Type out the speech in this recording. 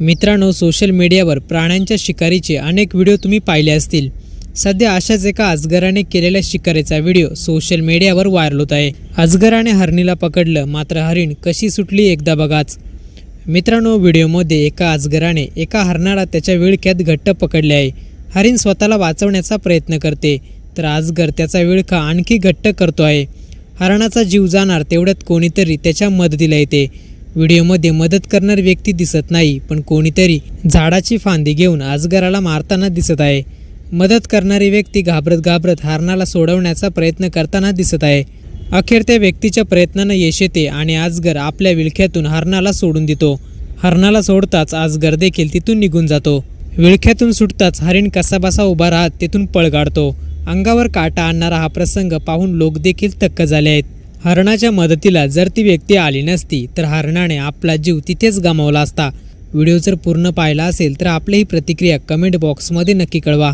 मित्रांनो सोशल मीडियावर प्राण्यांच्या शिकारीचे अनेक व्हिडिओ तुम्ही पाहिले असतील. सध्या अशाच एका अजगराने केलेल्या शिकारीचा व्हिडिओ सोशल मीडियावर व्हायरल होत आहे. अजगराने हरणीला पकडलं मात्र हरिण कशी सुटली एकदा बघाच. मित्रांनो व्हिडिओमध्ये एका अजगराने एका हरणाला त्याच्या विळख्यात घट्ट पकडले आहे. हरिण स्वतःला वाचवण्याचा प्रयत्न करते तर अजगर त्याचा विळखा आणखी घट्ट करतो आहे. हरणाचा जीव जाणार तेवढ्यात कोणीतरी त्याच्या मदतीला येते. व्हिडिओमध्ये मदत करणारी व्यक्ती दिसत नाही पण कोणीतरी झाडाची फांदी घेऊन आजगराला मारताना दिसत आहे. मदत करणारी व्यक्ती घाबरत घाबरत हरणाला सोडवण्याचा प्रयत्न करताना दिसत आहे. अखेर त्या व्यक्तीच्या प्रयत्नानं यश येते आणि आजगर आपल्या विळख्यातून हरणाला सोडून देतो. हरणाला सोडताच आजगर देखील तिथून निघून जातो. विळख्यातून सुटताच हरिण कसाबसा उभा राहत तिथून पळ काढतो अंगावर काटा आणणारा हा प्रसंग पाहून लोक देखील थक्क झाले आहेत. हरणाच्या मदतीला जर ती व्यक्ती आली नसती तर हरणाने आपला जीव तिथेच गमावला असता. व्हिडिओ जर पूर्ण पाहिला असेल तर आपली ही प्रतिक्रिया कमेंट बॉक्समध्ये नक्की कळवा.